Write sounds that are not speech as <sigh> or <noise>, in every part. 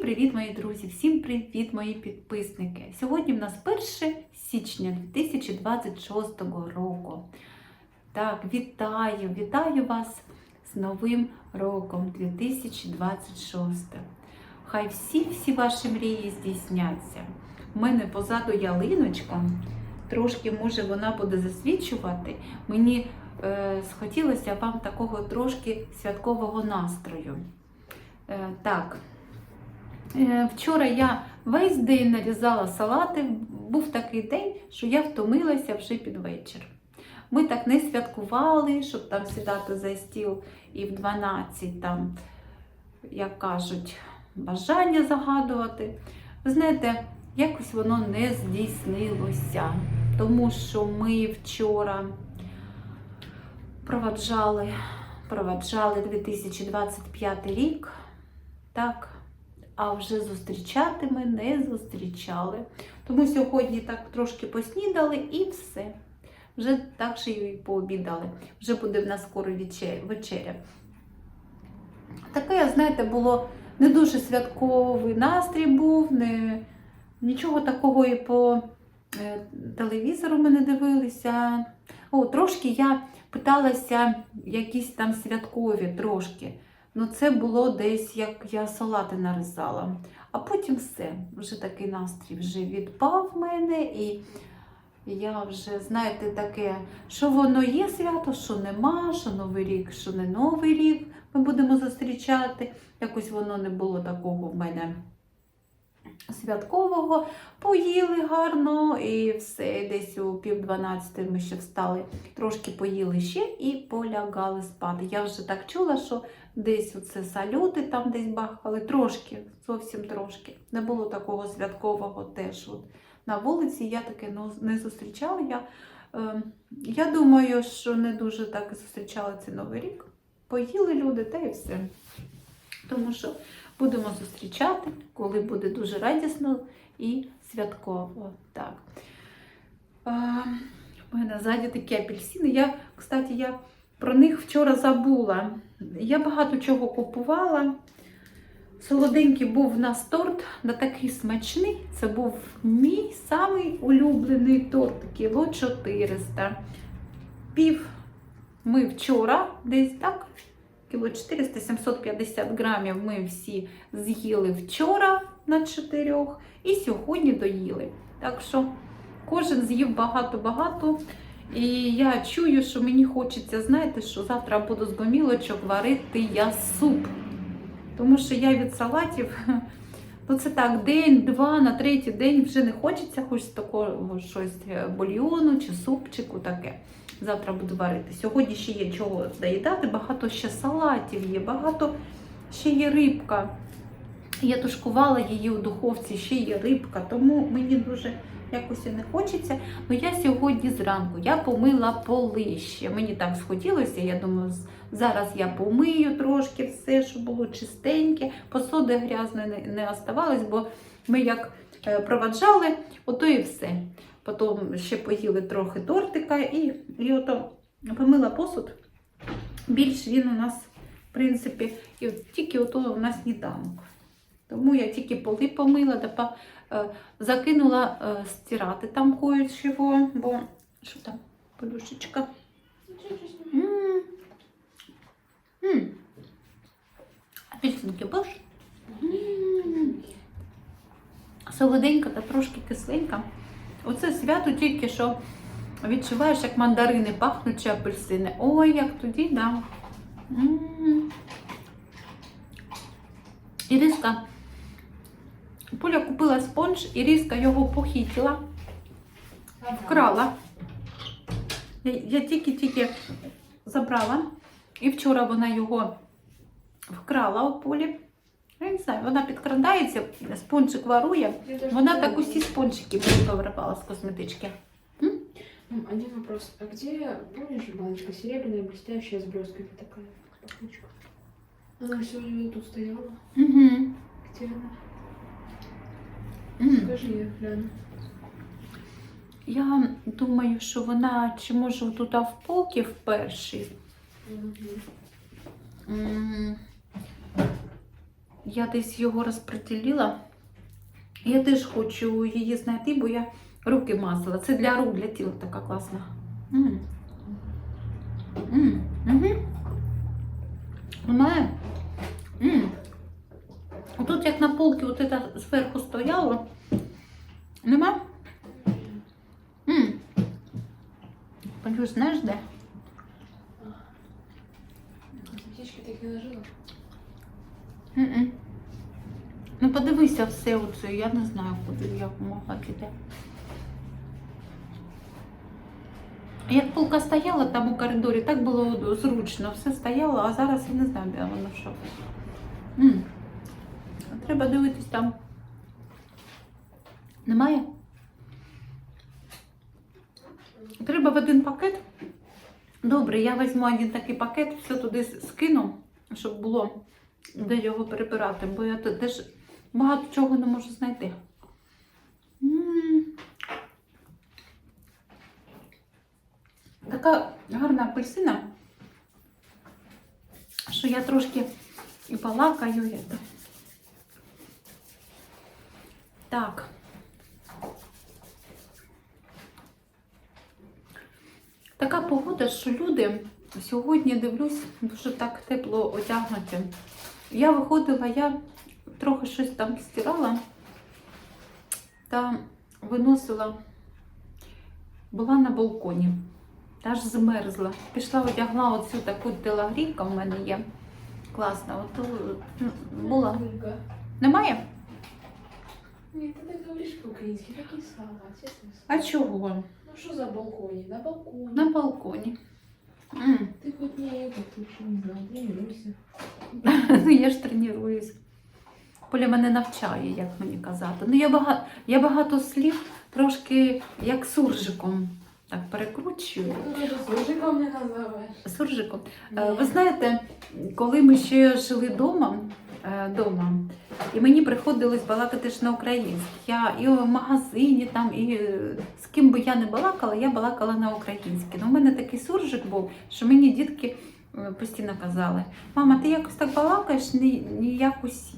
Привіт, мої друзі! Всім привіт, мої підписники! Сьогодні в нас 1 січня 2026 року. Так, вітаю, вітаю вас з Новим роком 2026. Хай всі-всі ваші мрії здійсняться. У мене позаду ялиночка, трошки, може, вона буде засвічувати. Мені е, схотілося вам такого трошки святкового настрою. Е, так, Вчора я весь день нарізала салати. Був такий день, що я втомилася вже під вечір. Ми так не святкували, щоб там сідати за стіл і в 12 там, як кажуть, бажання загадувати. Ви знаєте, якось воно не здійснилося, тому що ми вчора проваджали, проваджали 2025 рік. Так, а вже зустрічати ми не зустрічали. Тому сьогодні так трошки поснідали і все. Вже так ще й пообідали. Вже буде в нас скоро вечеря. Таке, знаєте, було не дуже святковий настрій був, не, нічого такого і по е, телевізору ми не дивилися. О, трошки я питалася якісь там святкові трошки. Ну, це було десь, як я салати нарізала. А потім все, вже такий настрій вже відпав в мене, і я вже, знаєте, таке, що воно є свято, що нема, що Новий рік, що не Новий рік ми будемо зустрічати. Якось воно не було такого в мене святкового. Поїли гарно і все. Десь у пів дванадцяти ми ще встали, трошки поїли ще і полягали спати. Я вже так чула, що десь оце салюти там десь бахали, трошки, зовсім трошки. Не було такого святкового теж. От. На вулиці я таке ну, не зустрічала. Я, е, я думаю, що не дуже так і зустрічала цей Новий рік. Поїли люди та і все. Тому що будемо зустрічати, коли буде дуже радісно і святково. Так. У мене ззаді такі апельсини. Я, кстати, я про них вчора забула. Я багато чого купувала. Солоденький був в нас торт, да такий смачний. Це був мій самий улюблений торт, кіло 400. Пів ми вчора десь так, кіло 400, 750 грамів ми всі з'їли вчора на чотирьох і сьогодні доїли. Так що кожен з'їв багато-багато. І я чую, що мені хочеться, знаєте, що завтра буду з гомілочок варити я суп. Тому що я від салатів, ну це так, день-два, на третій день вже не хочеться, хоч такого щось е, бульйону чи супчику таке. Завтра буду варити. Сьогодні ще є чого доїдати, багато ще салатів є, багато ще є рибка. Я тушкувала її у духовці, ще є рибка, тому мені дуже якось не хочеться. Ну я сьогодні зранку я помила поли ще. Мені так схотілося, я думаю, зараз я помию трошки все, щоб було чистеньке, посуди грязної не, оставалось, бо ми як е, проваджали, ото і все. Потім ще поїли трохи тортика і, і ото помила посуд. Більш він у нас, в принципі, і от тільки ото у нас сніданок. Тому я тільки поли помила, та закинула е, стирати там кое-чого, бо що там, подушечка. М. М. Апельсинки баш. Солоденька та трошки кисленька. Оце свято тільки що відчуваєш, як мандарини пахнуть чи апельсини. Ой, як тоді, да. М. Іриска. Поля купила спонж, Іриска його похитила, вкрала. Я, тільки-тільки забрала. І вчора вона його вкрала у полі. Я не знаю, вона підкрадається, спонжик варує. Вона так усі спонжики мені повирвала з косметички. Один вопрос. А где, помнишь, баночка серебряная, блестящая, с блестками такая? Она сегодня тут стояла. Угу. Где она? М. Скажи, я гляну. Я думаю, що вона чи може тут в полки в першій. М, Я десь його розподілила. Я теж хочу її знайти, бо я руки мазала. Це для рук, для тіла така класна. М. М. Мгм. Немає? М. Тут як на полці от це зверху стояло. Нема? М. Знаєш де? Птички так не нажила. Ну подивися все оце, я не знаю, куди як могла піти. Як полка стояла там у коридорі, так було зручно, все стояло, а зараз я не знаю, де воно що. М. Треба дивитись там. Немає? Треба в один пакет. Добре, я візьму один такий пакет, все туди скину, щоб було де його перебирати, бо я теж багато чого не можу знайти. Така гарна апельсина, що я трошки і полакаю. і це. Так. Така погода, що люди сьогодні дивлюсь, дуже так тепло одягнуті. Я виходила, я трохи щось там стирала та виносила, була на балконі, аж змерзла. Пішла, одягла оцю таку телогрійка в мене є. Класна. От, ну, була. Немає? Нет, ты так говоришь по-украински, такие слова, честно. А чого? Ну что за балконе? На балконе. На балконі. М. Ты хоть не это, ты что не знаю, тренируйся. Ну, я <laughs> ж тренуюсь. Поля мене навчає, як мені казати. Ну, я багато, я багато слів трошки як суржиком так перекручую. Даже служиком мне называешь. Суржиком. Е, Ви знаєте, коли ми ще жили вдома, дома, і мені приходилось балакати ж на українській. Я і в магазині, там, і е, з ким би я не балакала, я балакала на українській. Ну, у мене такий суржик був, що мені дітки е, постійно казали: мама, ти якось так балакаєш, не, не як усі.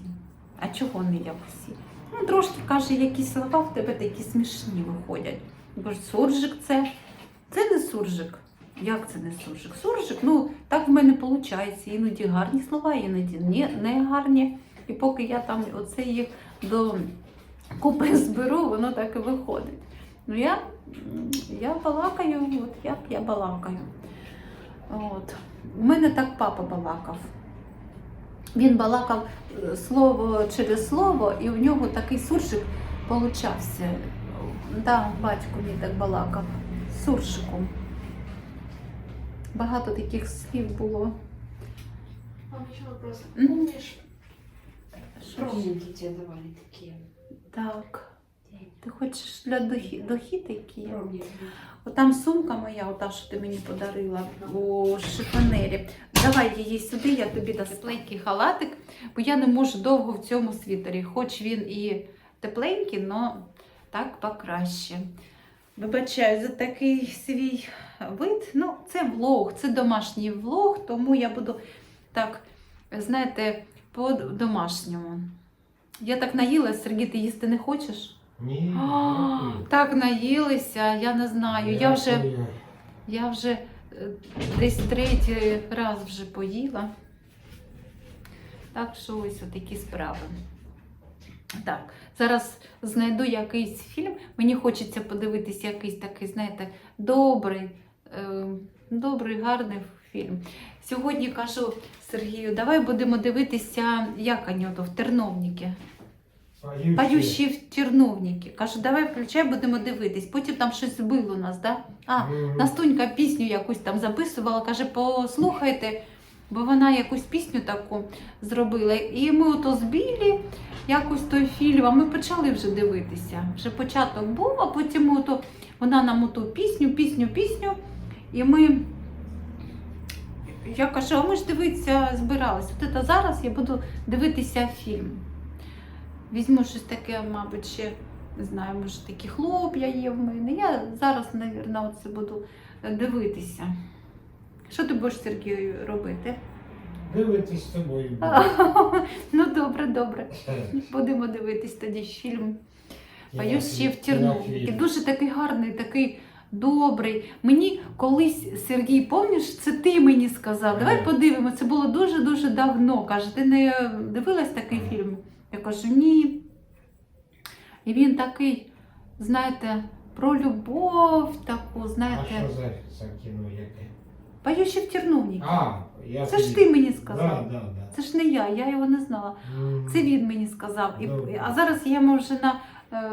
А чого не як усі? Ну, трошки каже, якісь слова в тебе такі смішні виходять. Бо ж суржик це, це не суржик. Як це не суржик? Суржик, ну так в мене виходить. Іноді гарні слова, іноді не, гарні. І поки я там оце їх до купи <laughs> зберу, воно так і виходить. Ну я, я балакаю, от як я балакаю. От. У мене так папа балакав. Він балакав е, слово через слово, і в нього такий суржик получався. Да, батько мій так балакав. Суржиком. Багато таких слів було. Мам, еще вопрос. Помнишь, пробники тебе давали такие? Так. Ти хочеш для дохі, дохіти які? Пробники. Отам сумка моя, ота, що ти мені подарила у шифонері. Давай її сюди, я тобі дам тепленький халатик, бо я не можу довго в цьому світері. Хоч він і тепленький, але так покраще. Вибачаю за такий свій вид. Ну, це влог, це домашній влог, тому я буду так, знаєте, по-домашньому. Я так наїлась, Сергій, ти їсти не хочеш? Ні, А. Так наїлися, я не знаю. Я вже, я вже е, десь третій раз вже поїла. Так що ось такі справи. Так, зараз знайду якийсь фільм. Мені хочеться подивитися якийсь такий, знаєте, добрий, е, добрий, гарний фільм. Сьогодні кажу Сергію, давай будемо дивитися, як вони ото в Терновніки. Поющие. Поющі в Терновніки. Кажу, давай включай, будемо дивитись. Потім там щось збило нас, да? А, Мгм. Настунька пісню якусь там записувала, каже, послухайте, бо вона якусь пісню таку зробила. І ми ото збілі якось той фільм, а ми почали вже дивитися. Вже початок був, а потім ото, вона нам оту пісню, пісню, пісню. І ми. Я кажу, а ми ж дивитися збиралися. От це зараз я буду дивитися фільм. Візьму щось таке, мабуть, ще не знаю, може такі хлоп'я є в мене. Я зараз, мабуть, оце буду дивитися. Що ти будеш, Сергію, робити? Дивитись з тобою. <laughs> Ну добре, добре. <laughs> Будемо дивитись тоді фільм. Боюсь ще в Тернові. Кінофільм. Дуже такий гарний, такий добрий. Мені колись Сергій, помніш, це ти мені сказав. Давай подивимося. Це було дуже-дуже давно. Каже, ти не дивилась такий фільм? Я кажу, ні. І він такий, знаєте, про любов таку, А знаєте, що за, за кіно яке? Ще в Терновні. А, я Це ж ти мені Да, сказав. да, да. Це ж не я, я його не знала. М, Це він мені сказав. І, Добре. а зараз я йому вже на, е,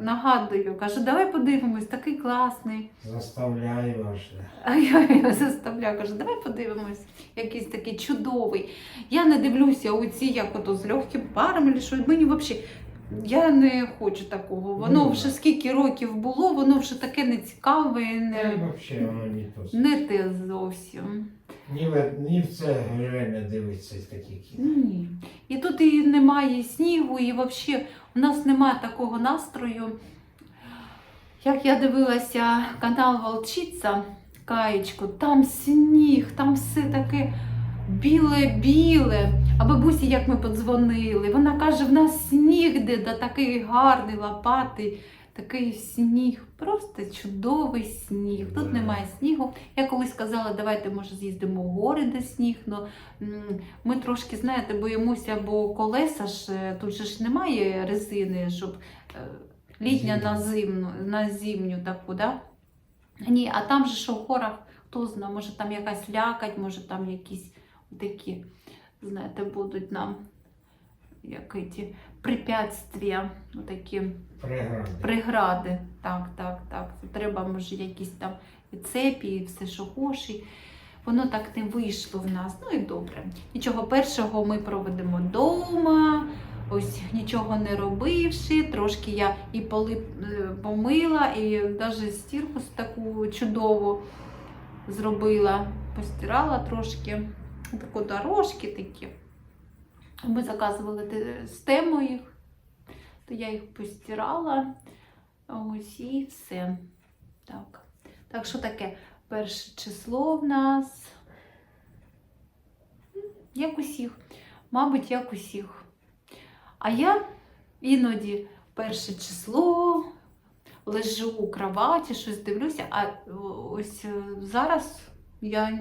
нагадую, кажу, давай подивимось, такий класний. Заставляю аж. А я його заставляю, кажу, давай подивимось, якийсь такий чудовий. Я не дивлюся у ці, як ото з легким паром, чи що. Мені взагалі. Я не хочу такого. Воно Ну, вже скільки років було, воно вже таке нецікаве, не, взагалі воно не то. не те зовсім. Ні, в, ні в це время дивиться такі кіно. Ні. І тут і немає снігу, і взагалі у нас немає такого настрою. Як я дивилася канал Волчиця Каєчку, там сніг, там все таке біле-біле. А бабусі, як ми подзвонили, вона каже, в нас сніг де, да такий гарний, лопатий, такий сніг. Просто чудовий сніг. Тут немає снігу. Я колись казала, давайте, може, з'їздимо в гори, де сніг. но ми трошки, знаєте, боїмося, бо колеса ж е, тут же ж немає резини, щоб е, літня на зимну, на зимню таку, да? Ні, а там же що в горах, хто знає, може там якась лякать, може там якісь такі, знаєте, будуть нам як ці препятствия, такі Прегради. прегради. Так, так, так. Треба, може, якісь там і цепі, і все, що хочеш. Воно так не вийшло в нас. Ну і добре. Нічого першого ми проведемо вдома. Ось нічого не робивши, трошки я і поли е, помила, і навіть стірку таку чудову зробила, постирала трошки, таку дорожки такі. Ми заказували те- з тему їх, то я їх постирала. Ось і все. Так. Так що таке перше число в нас. Як усіх. Мабуть, як усіх. А я іноді перше число лежу у кроваті, щось дивлюся, а ось е, зараз я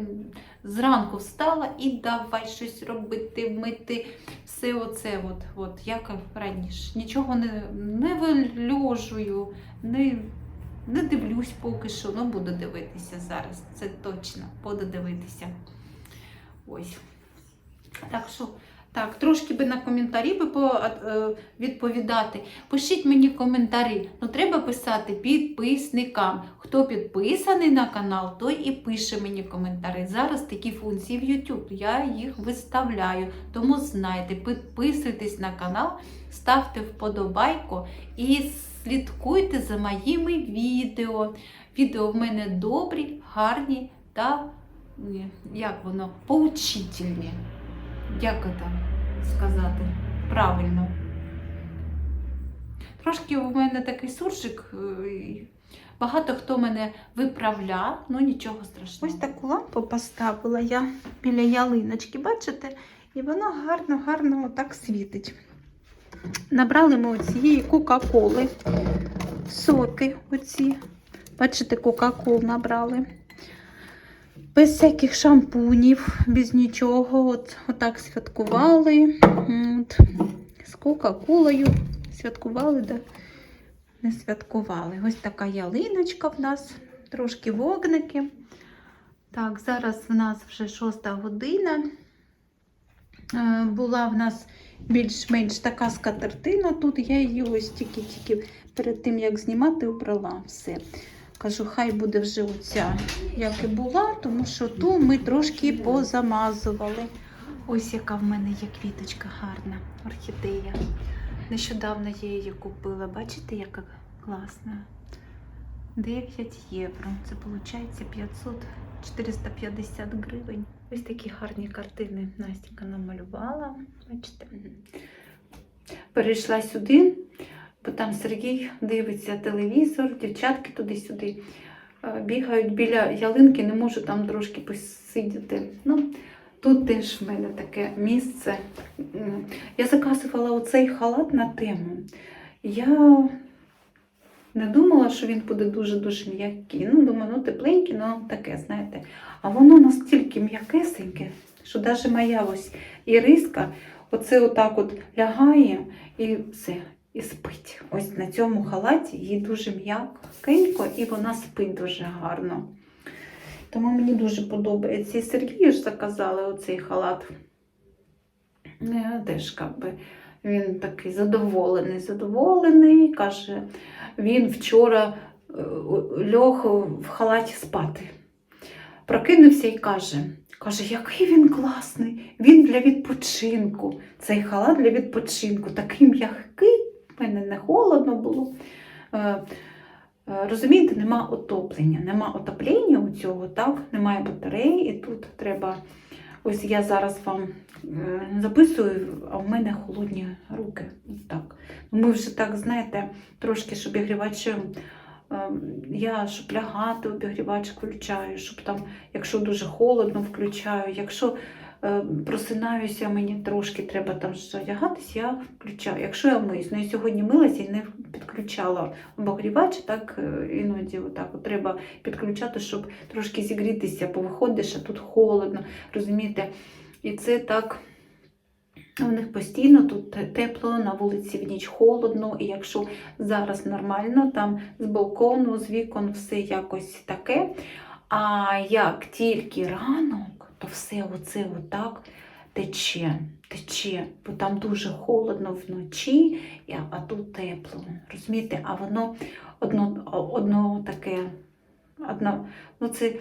зранку встала і давай щось робити, мити. Все оце, от, от, як раніше. Нічого не, не вильожую, не, не дивлюсь поки що, ну буду дивитися зараз. Це точно, буду дивитися. Ось. Так що, так, трошки би на коментарі би е, відповідати. Пишіть мені коментарі. Ну, треба писати підписникам. Хто підписаний на канал, той і пише мені коментарі. Зараз такі функції в YouTube. Я їх виставляю. Тому знайте, підписуйтесь на канал, ставте вподобайку і слідкуйте за моїми відео. Відео в мене добрі, гарні та як воно, поучительні. Як це сказати правильно? Трошки у мене такий суржик. е, Багато хто мене виправляв, ну нічого страшного. Ось таку лампу поставила я біля ялиночки, бачите? І вона гарно-гарно так світить. Набрали ми оцієї Кока-Коли. Соки оці. Бачите, Кока-Кол набрали. Без всяких шампунів, без нічого. От, отак святкували. От. З Кока-Колою святкували, да не святкували. Ось така ялиночка в нас, трошки вогники. Так, зараз в нас вже шоста година. Е, Була в нас більш-менш така скатертина. Тут я її ось тільки-тільки перед тим, як знімати, убрала все. Кажу, хай буде вже оця, як і була, тому що ту ми трошки позамазували. Ось яка в мене є квіточка гарна, орхідея. Нещодавно я її купила. Бачите, яка класна? 9 євро. Це виходить 500 450 гривень. Ось такі гарні картини Настя намалювала. Бачите? Перейшла сюди, бо там Сергій дивиться телевізор, дівчатки туди-сюди е, бігають біля ялинки, не можу там трошки посидіти. Ну, Тут теж в мене таке місце. Я заказувала оцей халат на тему. Я не думала, що він буде дуже-дуже м'який. Ну, думаю, ну тепленький, ну таке, знаєте. А воно настільки м'якесеньке, що навіть моя ось іриска оце отак от лягає і все, і спить. Ось на цьому халаті їй дуже м'якенько і вона спить дуже гарно. Тому мені дуже подобається. І Сергію ж заказали оцей халат. Е, Теж би, він такий задоволений, задоволений. Каже, він вчора е, льох в халаті спати. Прокинувся і каже, каже, який він класний, він для відпочинку. Цей халат для відпочинку, такий м'який, в мене не холодно було. Е, е, Розумієте, нема отоплення, нема отоплення у цього, так? немає батареї, і тут треба. Ось я зараз вам е, записую, а в мене холодні руки. Так. Ми вже так, знаєте, трошки з обігрівачем. Я щоб лягати, обігрівач включаю, щоб там, якщо дуже холодно, включаю. Якщо просинаюся, мені трошки треба там одягатись, я включаю. Якщо я миюсь, ну я сьогодні милася і не підключала обогрівач, так е, іноді отак от треба підключати, щоб трошки зігрітися, бо виходиш, а тут холодно, розумієте? І це так. У них постійно тут тепло, на вулиці в ніч холодно, і якщо зараз нормально, там з балкону, з вікон все якось таке. А як тільки ранок, то все оце отак тече, тече, бо там дуже холодно вночі, а тут тепло. Розумієте, а воно одно, одно таке, одно, ну це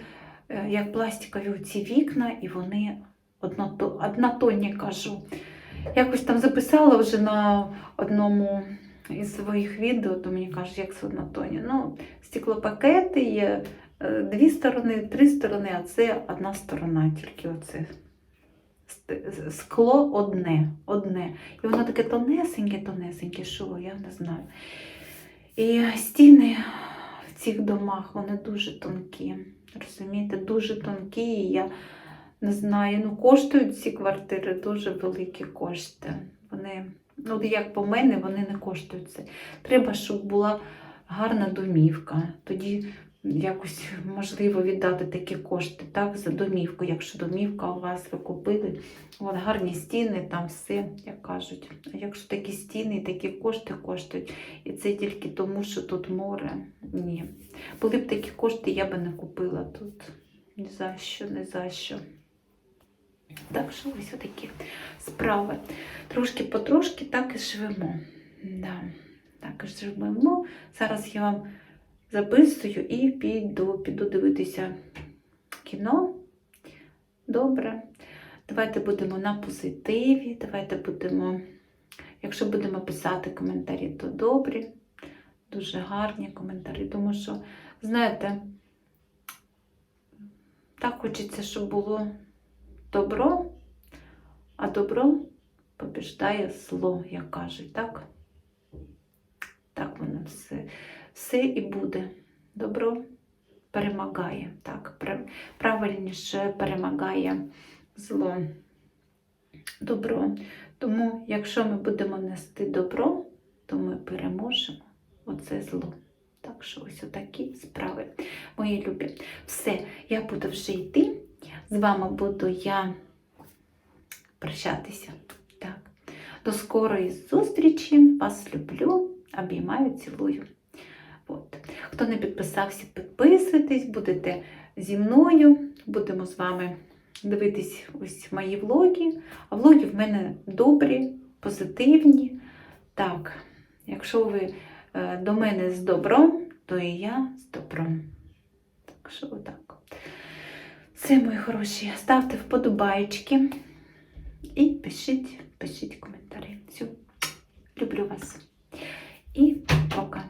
е, як пластикові ці вікна, і вони одното, однотонні кажу. Якось там записала вже на одному із своїх відео, то мені кажуть, як це однотонні. Ну, стеклопакети є дві сторони, три сторони, а це одна сторона, тільки оце. Скло одне, одне. І воно таке тонесеньке, тонесеньке, що я не знаю. І стіни в цих домах вони дуже тонкі. Розумієте, дуже тонкі. І я не знаю, ну коштують ці квартири дуже великі кошти. Вони, ну як по мене, вони не коштують це. Треба, щоб була гарна домівка. Тоді якось можливо віддати такі кошти так, за домівку. Якщо домівка у вас ви купили, от гарні стіни, там все, як кажуть. А якщо такі стіни такі кошти коштують, і це тільки тому, що тут море, ні. Були б такі кошти, я би не купила тут. Ні за що, ні за що. Так що ось такі справи. Трошки потрошки так і живемо. Да, так і живемо. Зараз я вам записую і піду, піду дивитися кіно. Добре. Давайте будемо на позитиві. Давайте будемо, якщо будемо писати коментарі, то добрі, дуже гарні коментарі. Тому що, знаєте, так хочеться, щоб було добро, а добро побіждає зло, як кажуть, так? Так воно все, все і буде. Добро перемагає, так, правильніше перемагає зло. Добро. Тому, якщо ми будемо нести добро, то ми переможемо оце зло. Так що ось отакі справи, мої любі. Все, я буду вже йти. З вами буду я прощатися. Так. До скорої зустрічі. Вас люблю, обіймаю, цілую. Хто не підписався, підписуйтесь, будете зі мною. Будемо з вами дивитись ось мої влоги. А влоги в мене добрі, позитивні. Так, якщо ви е, до мене з добром, то і я з добром. Так що отак. Все, мої хороші, ставте вподобайки і пишіть, пишіть коментарі. Все, люблю вас. І пока.